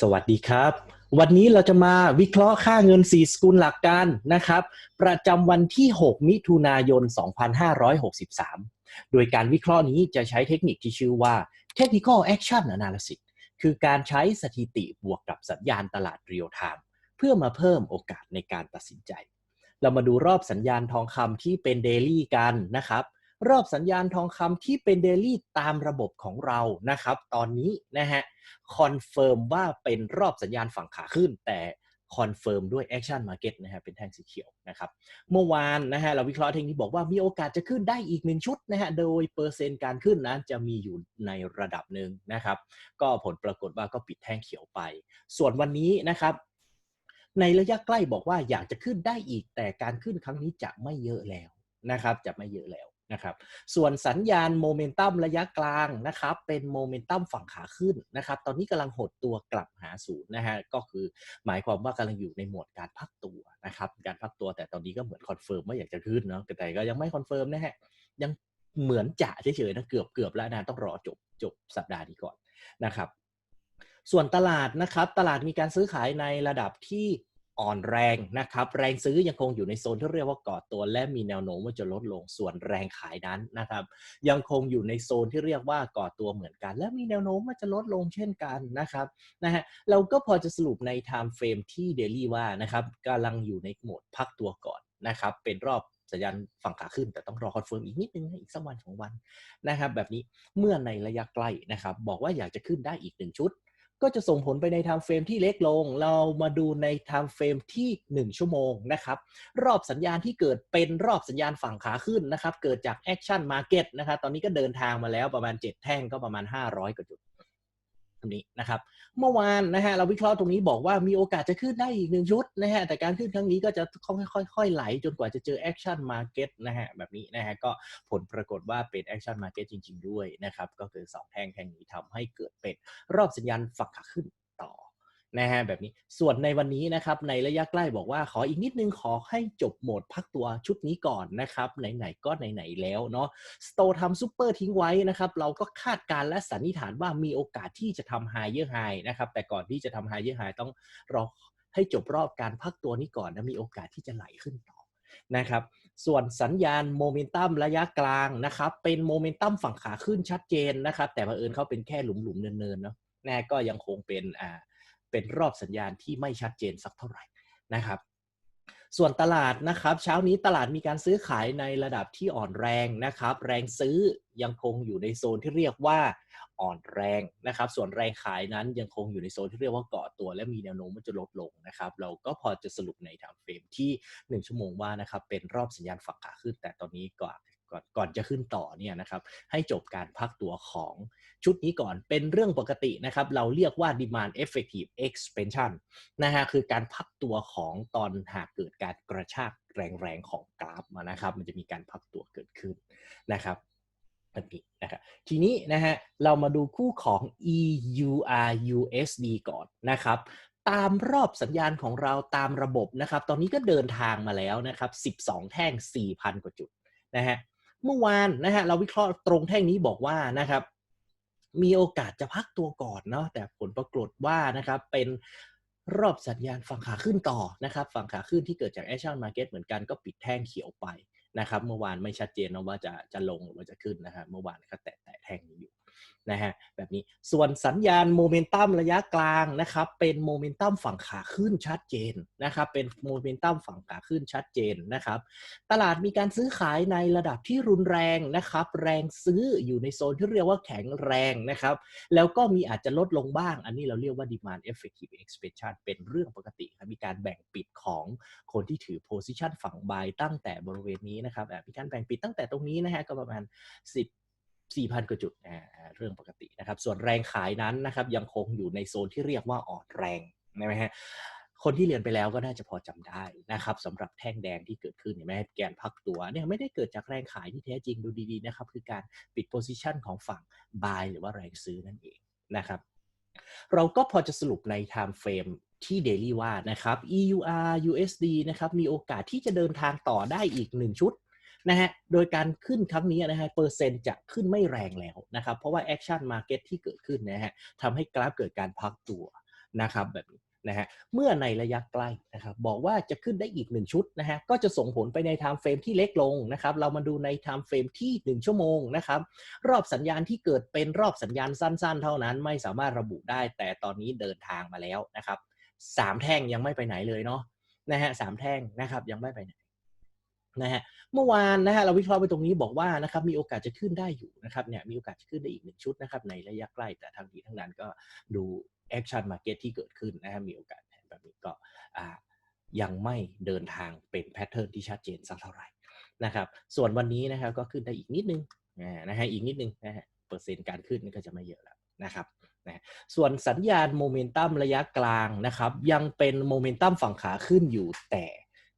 สวัสดีครับ วันนี้เราจะมาวิเคราะห์ค่าเงิน 4 สกุลหลักการนะครับ ประจำวันที่ 6 มิถุนายน 2563 โดยการวิเคราะห์นี้จะใช้เทคนิคที่ชื่อว่า Technical Action Analysis คือการใช้สถิติบวกกับสัญญาณตลาดเรียลไทม์เพื่อมาเพิ่มโอกาสในการตัดสินใจ เรามาดูรอบสัญญาณทองคำที่เป็นเดลี่กันนะครับ รอบสัญญาณทองคำที่เป็นเดลี่ตามระบบของเรานะครับ ตอนนี้นะฮะคอนเฟิร์มว่าเป็นรอบสัญญาณฝั่งขาขึ้น แต่คอนเฟิร์มด้วย Action Market นะฮะเป็นแท่งสีเขียวนะครับ เมื่อวานนะฮะเราวิเคราะห์เทคนิคบอกว่ามีโอกาสจะขึ้นได้อีกหนึ่งชุดนะฮะโดยเปอร์เซ็นต์การขึ้นนั้นจะมีอยู่ในระดับหนึ่งนะครับ ก็ผลปรากฏว่าก็ปิดแท่งเขียวไป ส่วนวันนี้นะครับ ในระยะใกล้บอกว่าอยากจะขึ้นได้อีกแต่การขึ้นครั้งนี้จะไม่เยอะแล้วนะครับ จะไม่เยอะแล้ว นะครับ ส่วนสัญญาณโมเมนตัมระยะกลางนะครับ เป็นโมเมนตัมฝั่งขาขึ้นนะครับ ตอนนี้กำลังหดตัวกลับหาศูนย์นะฮะ ก็คือหมายความว่ากำลังอยู่ในโหมดการพักตัวนะครับ การพักตัวแต่ตอนนี้ก็เหมือนคอนเฟิร์มว่าอยากจะขึ้นเนาะ แต่ก็ยังไม่คอนเฟิร์มนะฮะ ยังเหมือนจะเฉยๆนะเกือบเกือบแล้วนะต้องรอจบจบสัปดาห์นี้ก่อนนะครับ ส่วนตลาดนะครับ ตลาดมีการซื้อขายในระดับที่ อ่อนแรงนะครับ แรงซื้อยังคงอยู่ในโซนที่เรียกว่าก่อตัว และมีแนวโน้มว่าจะลดลงส่วนแรงขายนั้นนะครับ ยังคงอยู่ในโซนที่เรียกว่าก่อตัวเหมือนกัน และมีแนวโน้มว่าจะลดลงเช่นกันนะครับนะฮะเราก็พอจะสรุปใน time frame ที่ daily ว่านะครับกำลังอยู่ในโหมดพักตัวก่อนนะครับเป็นรอบสัญญาณฝั่งขาขึ้นแต่ต้องรอคอนเฟิร์มอีกนิดนึงอีกสักวันสองวันนะครับ แบบนี้เมื่อในระยะใกล้นะครับ บอกว่าอยากจะขึ้นได้อีกหนึ่งชุด ก็จะส่งผลไปในไทม์เฟรมที่เล็กลง เรามาดูในไทม์เฟรมที่ 1 ชั่วโมงนะครับ รอบสัญญาณที่เกิดเป็นรอบสัญญาณฝั่งขาขึ้นนะครับ เกิดจากแอคชั่นมาเก็ตนะครับ ตอนนี้ก็เดินทางมาแล้วประมาณ 7 แท่งก็ประมาณ 500กว่าจุด ตรงนี้นะครับ เมื่อวานนะฮะเราวิเคราะห์ตรงนี้บอกว่ามีโอกาสจะขึ้นได้อีกหนึ่งชุดนะฮะแต่การขึ้นครั้งนี้ก็จะค่อยๆไหลจนกว่าจะเจอแอคชั่นมาเก็ตนะฮะแบบนี้นะฮะก็ผลปรากฏว่าเป็นแอคชั่นมาเก็ตจริง ๆ ด้วยนะครับ ก็คือ 2 แท่งแท่งนี้ทำให้เกิดเป็นรอบสัญญาณฝักขาขึ้นต่อ นะฮะแบบนี้ส่วนในวันนี้นะครับในระยะใกล้บอกว่าขออีกนิดนึงขอให้จบโหมดพักตัวชุดนี้ก่อนนะครับไหนๆก็ไหนๆแล้วเนาะสโตทำซูเปอร์ทิ้งไว้นะครับเราก็คาดการและสันนิษฐานว่ามีโอกาสที่จะทำไฮเยอร์ไฮนะครับแต่ก่อนที่จะทำไฮเยอร์ไฮต้องรอให้จบรอบการพักตัวนี้ก่อนนะมีโอกาสที่จะไหลขึ้นต่อนะครับส่วนสัญญาณโมเมนตัมระยะกลางนะครับเป็นโมเมนตัมฝั่งขาขึ้นชัดเจนนะครับแต่บังเอิญเขาเป็นแค่หลุมๆเนินๆเนาะนะก็ยังคงเป็นอ่า เป็นรอบสัญญาณที่ไม่ชัดเจนสักเท่าไหร่นะครับ ส่วนตลาดนะครับ เช้านี้ตลาดมีการซื้อขายในระดับที่อ่อนแรงนะครับ แรงซื้อยังคงอยู่ในโซนที่เรียกว่าอ่อนแรงนะครับ ส่วนแรงขายนั้นยังคงอยู่ในโซนที่เรียกว่าเกาะตัว และมีแนวโน้มว่าจะลดลงนะครับ เราก็พอจะสรุปในทม์เฟรมที่ 1 ชั่วโมงว่านะครับเป็นรอบสัญญาณฝักขาขึ้น แต่ตอนนี้ก่อน ก่อนก่อนจะขึ้นต่อเนี่ยนะครับให้จบการพักตัวของชุดนี้ก่อนเป็นเรื่องปกตินะครับ เราเรียกว่า demand effective expansion นะฮะคือการพักตัวของตอนหากเกิดการกระชากแรงๆของกราฟมานะครับ มันจะมีการพักตัวเกิดขึ้นนะครับแบบนี้นะครับทีนี้นะฮะเรามาดูคู่ของ EUR USD ก่อนนะครับ ตามรอบสัญญาณของเราตามระบบนะครับ ตอนนี้ก็เดินทางมาแล้วนะครับ 12 แท่ง 4,000 กว่าจุดนะฮะ เมื่อวานนะฮะเราวิเคราะห์ตรงแท่งนี้บอกว่านะครับมีโอกาสจะพักตัวก่อนเนาะแต่ผลปรากฏว่านะครับเป็นรอบสัญญาณฝั่งขาขึ้นต่อนะครับฝั่งขาขึ้นที่เกิดจากแอชชั่นมาร์เก็ตเหมือนกันก็ปิดแท่งเขียวไปนะครับเมื่อวานไม่ชัดเจนนะว่าจะจะลงหรือว่าจะขึ้นนะครับเมื่อวานก็แตะแตะแท่งนี้อยู่ นะฮะแบบนี้ส่วนสัญญาณโมเมนตัมระยะกลางนะครับเป็นโมเมนตัมฝั่งขาขึ้นชัดเจนนะครับเป็นโมเมนตัมฝั่งขาขึ้นชัดเจนนะครับตลาดมีการซื้อขายในระดับที่รุนแรงนะครับแรงซื้ออยู่ในโซนที่เรียกว่าแข็งแรงนะครับแล้วก็มีอาจจะลดลงบ้าง อันนี้เราเรียกว่า demand effective expansion เป็นเรื่องปกติครับมีการแบ่งปิดของคนที่ถือ position ฝั่ง buy ตั้งแต่บริเวณนี้นะครับมีการแบ่งปิดตั้งแต่ตรงนี้นะฮะก็ประมาณ 10 4,000 กว่าจุดเรื่องปกตินะครับ ส่วนแรงขายนั้นนะครับยังคงอยู่ในโซนที่เรียกว่าอ่อนแรงใช่ไหมฮะคนที่เรียนไปแล้วก็น่าจะพอจำได้นะครับสำหรับแท่งแดงที่เกิดขึ้นเห็นไหมแกนพักตัวเนี่ยไม่ได้เกิดจากแรงขายที่แท้จริงดูดีๆนะครับ คือการปิดโพซิชันของฝั่ง buy หรือว่าแรงซื้อนั่นเองนะครับเราก็พอจะสรุปใน time frame ที่ daily ว่านะครับ EUR USD นะครับมีโอกาสที่จะเดินทางต่อได้อีก 1 ชุด นะฮะโดยการขึ้นครั้งนี้นะฮะเปอร์เซ็นต์จะขึ้นไม่แรงแล้วนะครับ เพราะว่าแอคชั่นมาร์เก็ตที่เกิดขึ้นนะฮะทำให้กราฟเกิดการพักตัวนะครับแบบนี้นะฮะเมื่อในระยะใกล้นะครับบอกว่าจะขึ้นได้อีก 1 ชุดนะฮะก็จะส่งผลไปใน time frame ที่เล็กลงนะครับเรามาดูใน time frame ที่ 1 ชั่วโมงนะครับรอบสัญญาณที่เกิดเป็นรอบสัญญาณสั้นๆ เท่านั้นไม่สามารถระบุได้ แต่ตอนนี้เดินทางมาแล้วนะครับสามแท่งยังไม่ไปไหนเลยเนาะนะฮะสามแท่งนะครับยังไม่ไปไหน นะฮะเมื่อวานนะฮะเราวิเคราะห์ไปตรงนี้บอกว่านะครับมีโอกาสจะขึ้นได้อยู่นะครับเนี่ยมีโอกาสจะขึ้นได้อีกหนึ่งชุดนะครับในระยะใกล้แต่ทั้งนี้ทั้งนั้นก็ดูแอคชั่นมาร์เก็ตที่เกิดขึ้นนะฮะมีโอกาสแบบนี้ก็ยังไม่เดินทางเป็นแพทเทิร์นที่ชัดเจนสักเท่าไหร่นะครับส่วนวันนี้นะครับก็ขึ้นได้อีกนิดนึงนะฮะอีกนิดนึงนะฮะเปอร์เซ็นต์การขึ้นก็จะไม่เยอะแล้วนะครับนะส่วนสัญญาณโมเมนตัมระยะกลางนะครับยังเป็นโมเมนตัมฝั่งขาขึ้นอยู่แต่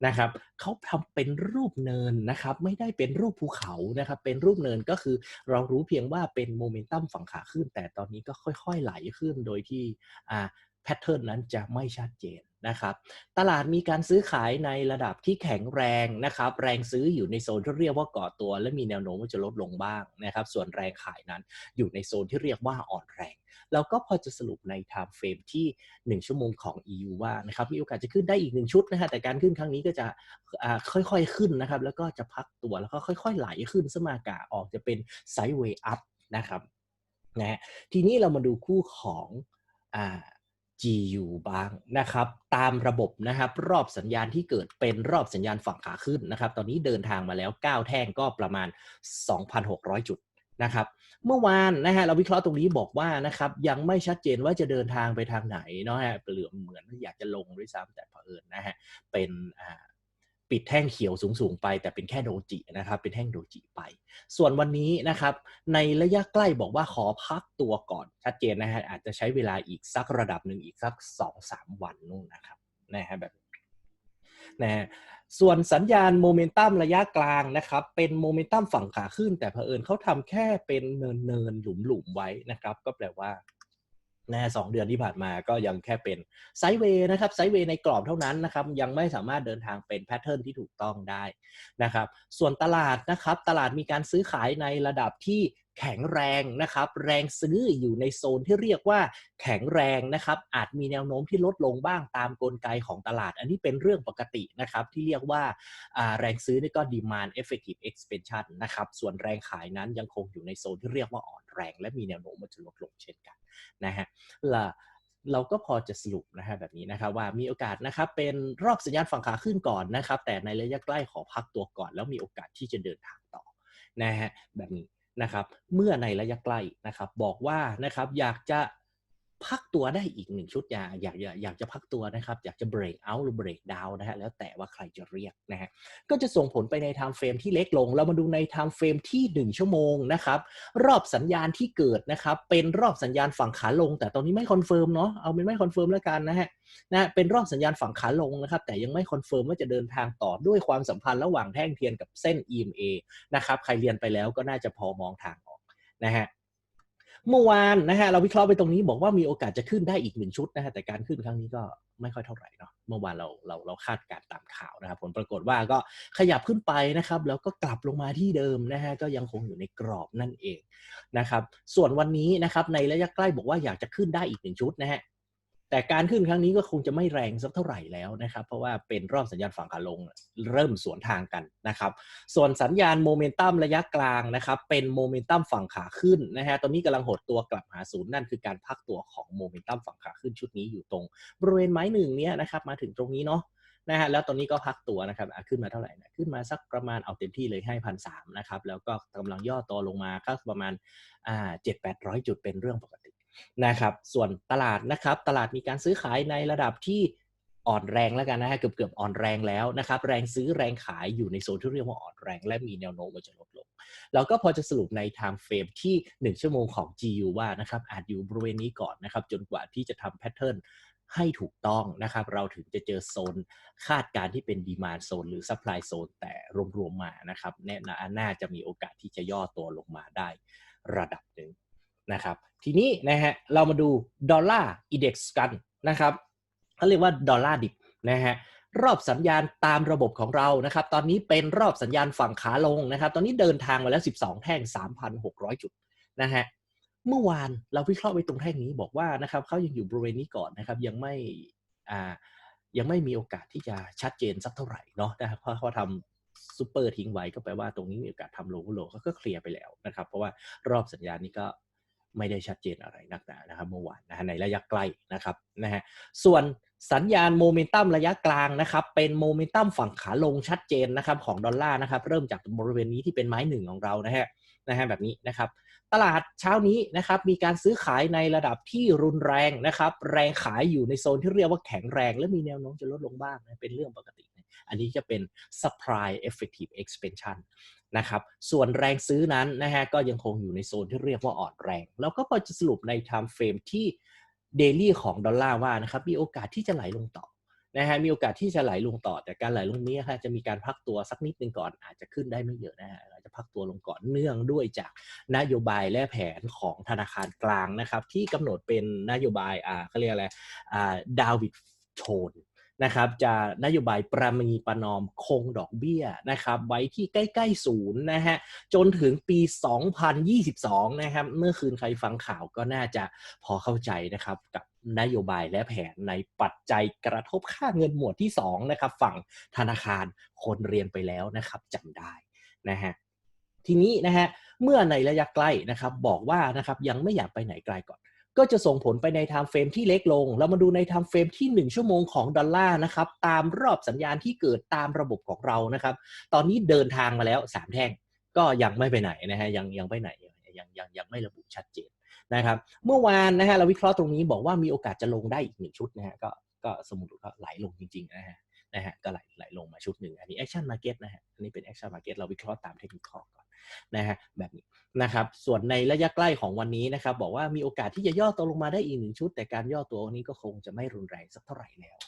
นะครับเขาทำเป็นรูปเนินนะครับ ไม่ได้เป็นรูปภูเขานะครับ เป็นรูปเนินก็คือเรารู้เพียงว่าเป็นโมเมนตัมฝั่งขาขึ้น แต่ตอนนี้ก็ค่อย ๆ ไหลขึ้นโดยที่อ่า แพทเทิร์นนั้นจะไม่ชัดเจนนะครับตลาดมีการซื้อขายในระดับที่แข็งแรงนะครับแรงซื้ออยู่ในโซนที่เรียกว่าก่อตัว และมีแนวโน้มว่าจะลดลงบ้างนะครับส่วนแรงขายนั้นอยู่ในโซนที่เรียกว่าอ่อนแรงแล้วก็พอจะสรุปใน time frame ที่ 1 ชั่วโมงของ EU ว่านะครับมีโอกาสจะขึ้นได้อีก 1 ชุดนะฮะแต่การขึ้นครั้งนี้ก็จะค่อยๆขึ้นนะครับแล้วก็จะพักตัวแล้วก็ค่อยๆไหลขึ้นสมากาออกจะเป็นไซด์เวย์อัพนะครับนะทีนี้เรามาดูคู่ของอ่า GU บ้างนะครับ ตามระบบนะครับ รอบสัญญาณที่เกิดเป็นรอบสัญญาณฝั่งขาขึ้นนะครับ ตอนนี้เดินทางมาแล้ว 9 แท่งก็ประมาณ 2,600 จุดนะครับ เมื่อวานนะฮะเราวิเคราะห์ตรงนี้บอกว่านะครับ ยังไม่ชัดเจนว่าจะเดินทางไปทางไหนเนาะฮะเหลือเหมือนอยากจะลงด้วยซ้ำแต่เผอิญนะฮะเป็นอ่า ปิดแท่งเขียวสูงๆไป แต่เป็นแค่โดจินะครับ เป็นแท่งโดจิไป ส่วนวันนี้นะครับ ในระยะใกล้บอกว่าขอพักตัวก่อนชัดเจนนะฮะอาจจะใช้เวลาอีกสักระดับหนึ่งอีกสักสองสามวันนู่นนะครับนะฮะแบบนะฮะส่วนสัญญาณโมเมนตัมระยะกลางนะครับ เป็นโมเมนตัมฝั่งขาขึ้น แต่เผอิญเขาทำแค่เป็นเนินเนินหลุมหลุมไว้นะครับ ก็แปลว่า นะสองเดือนที่ผ่านมาก็ยังแค่เป็นไซด์เวย์นะครับไซด์เวย์ในกรอบเท่านั้นนะครับยังไม่สามารถเดินทางเป็นแพทเทิร์นที่ถูกต้องได้นะครับส่วนตลาดนะครับตลาดมีการซื้อขายในระดับที่ แข็งแรงนะครับ แรงซื้ออยู่ในโซนที่เรียกว่าแข็งแรงนะครับ อาจมีแนวโน้มที่ลดลงบ้างตามกลไกของตลาด อันนี้เป็นเรื่องปกตินะครับ ที่เรียกว่าแรงซื้อนี่ก็ demand effective expansion นะครับ ส่วนแรงขายนั้นยังคงอยู่ในโซนที่เรียกว่าอ่อนแรง และมีแนวโน้มว่าจะลดลงเช่นกันนะฮะเราก็พอจะสรุปนะฮะแบบนี้นะครับว่ามีโอกาสนะครับเป็นรอบสัญญาณฝั่งขาขึ้นก่อนนะครับ แต่ในระยะใกล้ขอพักตัวก่อน แล้วมีโอกาสที่จะเดินทางต่อนะฮะแบบนี้ นะครับ เมื่อในระยะใกล้นะครับ บอกว่านะครับอยากจะ พักตัวได้อีกหนึ่งชุดอยาอยากอยากอยากจะพักตัวนะครับ อยากจะ break out หรือ break down นะฮะแล้วแต่ว่าใครจะเรียกนะฮะก็จะส่งผลไปใน time frame ที่เล็กลง เรามาดูใน time frame ที่ 1 ชั่วโมงนะครับ รอบสัญญาณที่เกิดนะครับ เป็นรอบสัญญาณฝั่งขาลง แต่ตอนนี้ไม่คอนเฟิร์มเนาะเอาเป็นไม่คอนเฟิร์มแล้วกันนะฮะนะเป็นรอบสัญญาณฝั่งขาลงนะครับ แต่ยังไม่คอนเฟิร์มว่าจะเดินทางต่อด้วยความสัมพันธ์ระหว่างแท่งเทียนกับเส้น EMA นะครับใครเรียนไปแล้วก็น่าจะพอมองทางออกนะฮะ เมื่อวานนะฮะเราวิเคราะห์ไปตรงนี้บอกว่ามีโอกาสจะขึ้นได้อีกหนึ่งชุดนะฮะแต่การขึ้นครั้งนี้ก็ไม่ค่อยเท่าไหร่เนาะเมื่อวานเราเราเราคาดการตามข่าวนะครับผลปรากฏว่าก็ขยับขึ้นไปนะครับ แล้วก็กลับลงมาที่เดิมนะฮะก็ยังคงอยู่ในกรอบนั่นเองนะครับ ส่วนวันนี้นะครับในระยะใกล้บอกว่าอยากจะขึ้นได้อีกหนึ่งชุดนะฮะ แต่การขึ้นครั้งนี้ก็คงจะไม่แรงสักเท่าไหร่แล้วนะครับ เพราะว่าเป็นรอบสัญญาณฝั่งขาลงเริ่มสวนทางกันนะครับ ส่วนสัญญาณโมเมนตัมระยะกลางนะครับ เป็นโมเมนตัมฝั่งขาขึ้นนะฮะตอนนี้กำลังหดตัวกลับหาศูนย์นั่นคือการพักตัวของโมเมนตัมฝั่งขาขึ้นชุดนี้อยู่ตรง บริเวณไม้หนึ่งเนี้ยนะครับมาถึงตรงนี้เนาะนะฮะแล้วตอนนี้ก็พักตัวนะครับขึ้นมาเท่าไหร่นะขึ้นมาสักประมาณเอาเต็มที่เลยให้พันสามนะครับแล้วก็กำลังย่อตัวลงมาก็ประมาณอ่าเจ็ดแปดร้อยจุดเป็นเรื่องปกติ นะครับ ส่วนตลาดนะครับ ตลาดมีการซื้อขายในระดับที่อ่อนแรงแล้วกันนะฮะเกือบเกือบอ่อนแรงแล้วนะครับ แรงซื้อแรงขายอยู่ในโซนที่เรียกว่าอ่อนแรง และมีแนวโน้มว่าจะลดลง เราก็พอจะสรุปใน time frame ที่ 1 ชั่วโมงของ GU ว่านะครับอาจอยู่บริเวณนี้ก่อนนะครับ จนกว่าที่จะทำแพทเทิร์นให้ถูกต้องนะครับ เราถึงจะเจอโซนคาดการที่เป็นดีมาโซนหรือซัพพลายโซนแต่รวมๆมานะครับแน่น่าจะมีโอกาสที่จะย่อตัวลงมาได้ระดับหนึ่ง นะครับ ทีนี้นะฮะเรามาดูดอลลาร์อินเด็กซ์กันนะครับเขาเรียกว่าดอลลาร์ดิบนะฮะรอบสัญญาณตามระบบของเรานะครับ ตอนนี้เป็นรอบสัญญาณฝั่งขาลงนะครับ ตอนนี้เดินทางมาแล้ว 12 แท่ง 3,600 จุดนะฮะเมื่อวานเราวิเคราะห์ไปตรงแท่งนี้บอกว่านะครับเขายังอยู่บริเวณนี้ก่อนนะครับ ยังไม่อ่ายังไม่มีโอกาสที่จะชัดเจนสักเท่าไหร่เนาะนะครับเพราะเขาทำซูเปอร์ทิ้งไว้ก็แปลว่าตรงนี้มีโอกาสทำโลโลเขาก็เคลียร์ไปแล้วนะครับ เพราะว่ารอบสัญญาณนี้ก็ ไม่ได้ชัดเจนอะไรนักหนานะครับเมื่อวานนะฮะในระยะใกล้นะครับนะฮะส่วนสัญญาณโมเมนตัมระยะกลางนะครับเป็นโมเมนตัมฝั่งขาลงชัดเจนนะครับของดอลลาร์นะครับเริ่มจากบริเวณนี้ที่เป็นไม้หนึ่งของเรานะฮะนะฮะแบบนี้นะครับตลาดเช้านี้นะครับมีการซื้อขายในระดับที่รุนแรงนะครับแรงขายอยู่ในโซนที่เรียกว่าแข็งแรง และมีแนวโน้มจะลดลงบ้างนะเป็นเรื่องปกติ อันนี้จะเป็น supply effective expansion นะครับ ส่วนแรงซื้อนั้นนะฮะก็ยังคงอยู่ในโซนที่เรียกว่าอ่อนแรง แล้วก็พอจะสรุปใน time frame ที่ daily ของดอลลาร์ว่านะครับมีโอกาสที่จะไหลลงต่อนะฮะมีโอกาสที่จะไหลลงต่อ แต่การไหลลงนี้ฮะจะมีการพักตัวสักนิดนึงก่อนอาจจะขึ้นได้ไม่เยอะนะฮะอาจจะพักตัวลงก่อนเนื่องด้วยจากนโยบายและแผนของธนาคารกลางนะครับที่กำหนดเป็นนโยบายอ่าเขาเรียกอะไรอ่าดาวิดโทน นะครับจะนโยบายประมีประนอมคงดอกเบี้ยนะครับไว้ที่ใกล้ๆศูนย์นะฮะจนถึงปี 2022 นะครับเมื่อคืนใครฟังข่าวก็น่าจะพอเข้าใจนะครับกับนโยบายและแผนในปัจจัยกระทบค่าเงินหมวดที่2นะครับฝั่งธนาคารคนเรียนไปแล้วนะครับจำได้นะฮะทีนี้นะฮะเมื่อในระยะใกล้นะครับบอกว่านะครับยังไม่อยากไปไหนไกลก่อน ก็จะส่งผลไปในไทม์เฟรมที่เล็กลง เรามาดูในไทม์เฟรมที่ 1 ชั่วโมงของดอลลาร์นะครับ ตามรอบสัญญาณที่เกิดตามระบบของเรานะครับ ตอนนี้เดินทางมาแล้ว 3 แท่ง ก็ยังไม่ไปไหนนะฮะ ยังยังไปไหน ยังยังยังไม่ระบุชัดเจนนะครับ เมื่อวานนะฮะเราวิเคราะห์ตรงนี้บอกว่ามีโอกาสจะลงได้อีกหนึ่งชุดนะฮะ ก็ก็สมมติก็ไหลลงจริงๆนะฮะ นะฮะ ก็ไหลไหลลงมาชุดหนึ่ง อันนี้แอคชั่นมาเก็ตนะฮะ อันนี้เป็นแอคชั่นมาเก็ตเราวิเคราะห์ตามเทคนิคก่อนนะฮะ แบบนี้ นะครับ ส่วนในระยะใกล้ของวันนี้นะครับ บอกว่ามีโอกาสที่จะย่อตัวลงมาได้อีกหนึ่งชุด แต่การย่อตัวนี้ก็คงจะไม่รุนแรงสักเท่าไหร่แล้ว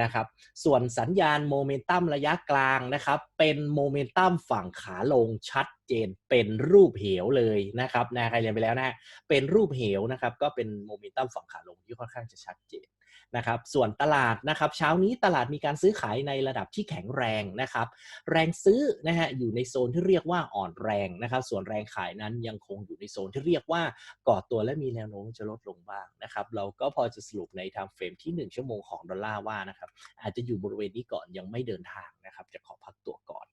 นะครับ ส่วนสัญญาณโมเมนตัมระยะกลางนะครับ เป็นโมเมนตัมฝั่งขาลงชัดเจนเป็นรูปเหวเลยนะครับนะใครเรียนไปแล้วนะเป็นรูปเหวนะครับ ก็เป็นโมเมนตัมฝั่งขาลงที่ค่อนข้างจะชัดเจน นะครับ ส่วนตลาดนะครับ เช้านี้ตลาดมีการซื้อขายในระดับที่แข็งแรงนะครับ แรงซื้อนะฮะอยู่ในโซนที่เรียกว่าอ่อนแรงนะครับ ส่วนแรงขายนั้นยังคงอยู่ในโซนที่เรียกว่าก่อตัวและมีแนวโน้มจะลดลงบ้างนะครับ เราก็พอจะสรุปในไทม์เฟรมที่ 1 ชั่วโมงของดอลลาร์ว่านะครับ อาจจะอยู่บริเวณนี้ก่อนยังไม่เดินทางนะครับ จะขอพักตัวก่อน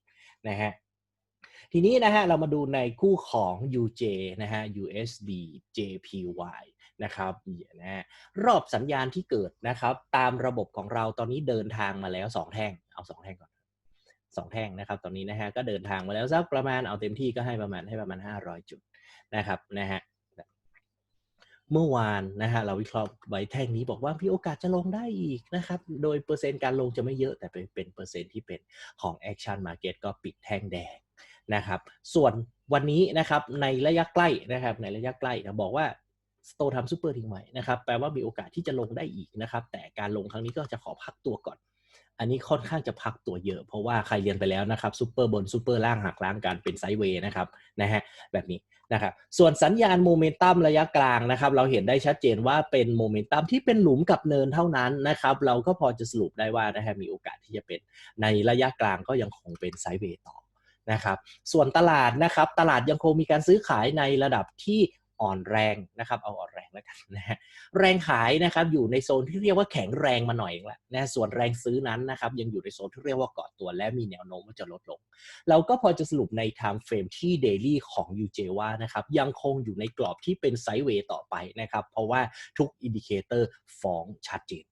นะฮะทีนี้นะฮะเรามาดูในคู่ของ UJ นะฮะ USD JPY นะครับนะรอบสัญญาณที่เกิดนะครับ ตามระบบของเราตอนนี้เดินทางมาแล้ว 2 แท่ง เอา 2 แท่งก่อนสองแท่งนะครับ ตอนนี้นะฮะก็เดินทางมาแล้วสักประมาณเอาเต็มที่ก็ให้ประมาณให้ประมาณ 500 จุดนะครับนะฮะเมื่อวานนะฮะเราวิเคราะห์ไว้แท่งนี้บอกว่ามีโอกาสจะลงได้อีกนะครับ โดยเปอร์เซ็นต์การลงจะไม่เยอะแต่เป็นเปอร์เซ็นต์ที่เป็นของ Action Market ก็ปิดแท่งแดงนะครับ ส่วนวันนี้นะครับในระยะใกล้นะครับในระยะใกล้นะบอกว่า สโตทำซูเปอร์ทิ้งไว้นะครับแปลว่ามีโอกาสที่จะลงได้อีกนะครับ แต่การลงครั้งนี้ก็จะขอพักตัวก่อน อันนี้ค่อนข้างจะพักตัวเยอะ เพราะว่าใครเรียนไปแล้วนะครับซูเปอร์บนซูเปอร์ล่างหักล้างกันเป็นไซด์เวย์นะครับนะฮะแบบนี้นะครับส่วนสัญญาณโมเมนตัมระยะกลางนะครับเราเห็นได้ชัดเจนว่าเป็นโมเมนตัมที่เป็นหลุมกับเนินเท่านั้นนะครับเราก็พอจะสรุปได้ว่านะฮะมีโอกาสที่จะเป็นในระยะกลางก็ยังคงเป็นไซด์เวย์ต่อนะครับส่วนตลาดนะครับตลาดยังคงมีการซื้อขายในระดับที่ อ่อนแรงนะครับเอาอ่อนแรงแล้วกันนะฮะแรงขายนะครับอยู่ในโซนที่เรียกว่าแข็งแรงมาหน่อยแล้วนะส่วนแรงซื้อนั้นนะครับยังอยู่ในโซนที่เรียกว่าเกาะตัว และมีแนวโน้มว่าจะลดลง เราก็พอจะสรุปใน time frame ที่ daily ของ UJ ว่านะครับยังคงอยู่ในกรอบที่เป็นไซด์เวย์ต่อไปนะครับเพราะว่าทุกอินดิเคเตอร์ฟ้องชัดเจน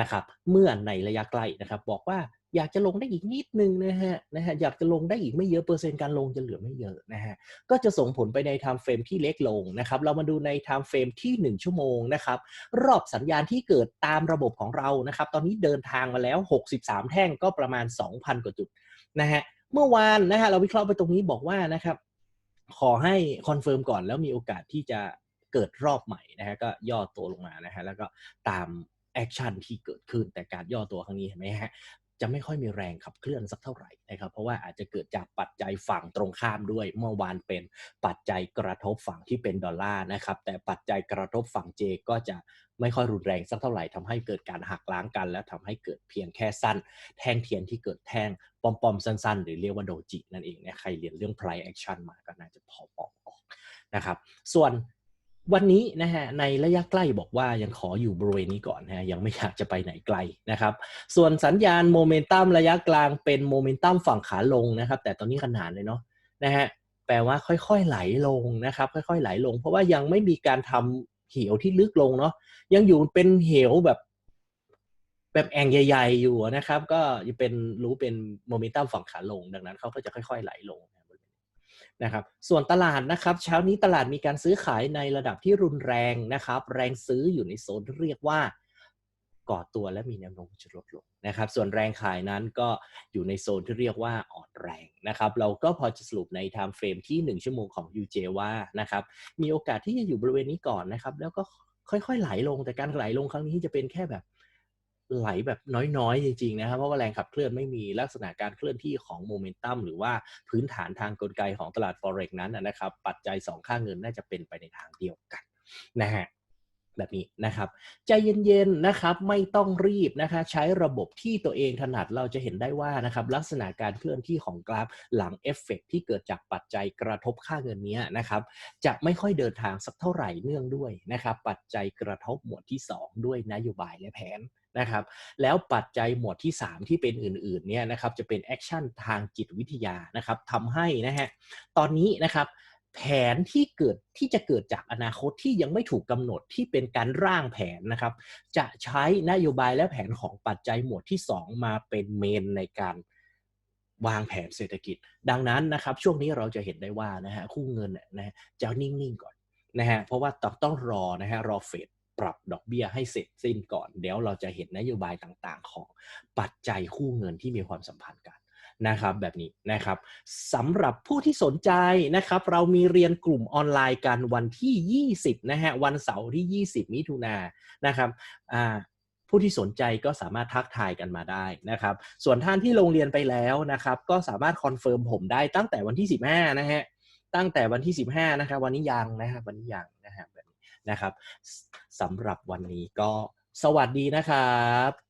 นะครับเมื่อในระยะใกล้นะครับบอกว่า อยากจะลงได้อีกนิดนึงนะฮะนะฮะอยากจะลงได้อีกไม่เยอะเปอร์เซ็นต์การลงจะเหลือไม่เยอะนะฮะก็จะส่งผลไปในไทม์เฟรมที่เล็กลงนะครับเรามาดูในไทม์เฟรมที่ 1 ชั่วโมงนะครับรอบสัญญาณที่เกิดตามระบบของเรานะครับตอนนี้เดินทางมาแล้ว 63 แท่งก็ประมาณ 2,000 กว่าจุดนะฮะเมื่อวานนะฮะเราวิเคราะห์ไปตรงนี้บอกว่านะครับขอให้คอนเฟิร์มก่อนแล้วมีโอกาสที่จะเกิดรอบใหม่นะฮะก็ย่อตัวลงมานะฮะแล้วก็ตามแอคชั่นที่เกิดขึ้นแต่การย่อตัวครั้งนี้เห็นไหมฮะ จะไม่ค่อยมีแรงขับเคลื่อนสักเท่าไหร่นะครับ เพราะว่าอาจจะเกิดจากปัจจัยฝั่งตรงข้ามด้วย เมื่อวานเป็นปัจจัยกระทบฝั่งที่เป็นดอลลาร์นะครับ แต่ปัจจัยกระทบฝั่งเจก็จะไม่ค่อยรุนแรงสักเท่าไหร่ทำให้เกิดการหักล้างกัน และทำให้เกิดเพียงแค่สั้น แท่งเทียนที่เกิดแท่งปอมๆสั้น ๆ หรือเรียกว่าโดจินั่นเองเนี่ยใครเรียนเรื่อง price action มาก็น่าจะพอมองออกนะครับ ส่วน วันนี้นะฮะในระยะใกล้บอกว่ายังขออยู่บริเวณนี้ก่อนนะฮะยังไม่อยากจะไปไหนไกลนะครับ ส่วนสัญญาณโมเมนตัมระยะกลางเป็นโมเมนตัมฝั่งขาลงนะครับ แต่ตอนนี้ขนาดเลยเนาะนะฮะแปลว่าค่อยๆไหลลงนะครับ ค่อยๆไหลลง เพราะว่ายังไม่มีการทำเหวที่ลึกลงเนาะยังอยู่เป็นเหวแบบแบบแอ่งใหญ่ ๆ อยู่นะครับ ก็จะเป็นรู้เป็นโมเมนตัมฝั่งขาลง ดังนั้นเขาก็จะค่อย ๆ ไหลลง นะครับ ส่วนตลาดนะครับเช้านี้ตลาดมีการซื้อขายในระดับที่รุนแรงนะครับ แรงซื้ออยู่ในโซนเรียกว่าก่อตัวและมีแนวโน้มจะลดลงนะครับ ส่วนแรงขายนั้นก็อยู่ในโซนที่เรียกว่าอ่อนแรงนะครับ เราก็พอจะสรุปใน time frame ที่ 1 ชั่วโมงของ UJ ว่านะครับ มีโอกาสที่จะอยู่บริเวณนี้ก่อนนะครับ แล้วก็ค่อยๆไหลลง แต่การไหลลงครั้งนี้จะเป็นแค่แบบ ไหลแบบน้อยๆ จริงๆนะครับเพราะว่าแรงขับเคลื่อนไม่มีลักษณะการเคลื่อนที่ของโมเมนตัมหรือว่าพื้นฐานทางกลไกของตลาด forex นั้นนะครับ ปัจจัย 2 ค่าเงินน่าจะเป็นไปในทางเดียวกันนะฮะ แบบนี้นะครับใจเย็นๆนะครับไม่ต้องรีบนะคะใช้ระบบที่ตัวเองถนัดเราจะเห็นได้ว่านะครับลักษณะการเคลื่อนที่ของกราฟหลังเอฟเฟกที่เกิดจากปัจจัยกระทบค่าเงินนี้นะครับจะไม่ค่อยเดินทางสักเท่าไหร่เนื่องด้วยนะครับปัจจัยกระทบหมวดที่ 2 ด้วยนโยบายและแผนนะครับแล้วปัจจัยหมวดที่ 3 ที่เป็นอื่นๆเนี่ยนะครับจะเป็นแอคชั่นทางจิตวิทยานะครับทำให้นะฮะตอนนี้นะครับ แผนที่เกิดที่จะเกิดจากอนาคตที่ยังไม่ถูกกำหนดที่เป็นการร่างแผนนะครับ จะใช้นโยบายและแผนของปัจจัยหมวดที่ 2 มาเป็นเมนในการวางแผนเศรษฐกิจ ดังนั้นนะครับ ช่วงนี้เราจะเห็นได้ว่านะฮะคู่เงินเนี่ยนะฮะจะนิ่งๆก่อนนะฮะเพราะว่าต้องต้องรอนะฮะรอเฟดปรับดอกเบี้ยให้เสร็จสิ้นก่อน เดี๋ยวเราจะเห็นนโยบายต่างๆ ของปัจจัยคู่เงินที่มีความสัมพันธ์กัน นะครับแบบนี้นะครับสำหรับผู้ที่สนใจนะครับ เรามีเรียนกลุ่มออนไลน์กันวันที่ 20นะฮะวันเสาร์ที่ 20 มิถุนายนนะครับอ่าผู้ที่สนใจก็สามารถทักทายกันมาได้นะครับ ส่วนท่านที่ลงเรียนไปแล้วนะครับ ก็สามารถคอนเฟิร์มผมได้ตั้งแต่วันที่ 15 นะฮะ ตั้งแต่วันที่ 15 นะครับ วันนี้ยังนะครับวันนี้ยังนะฮะแบบนี้นะครับสำหรับวันนี้ก็สวัสดีนะครับ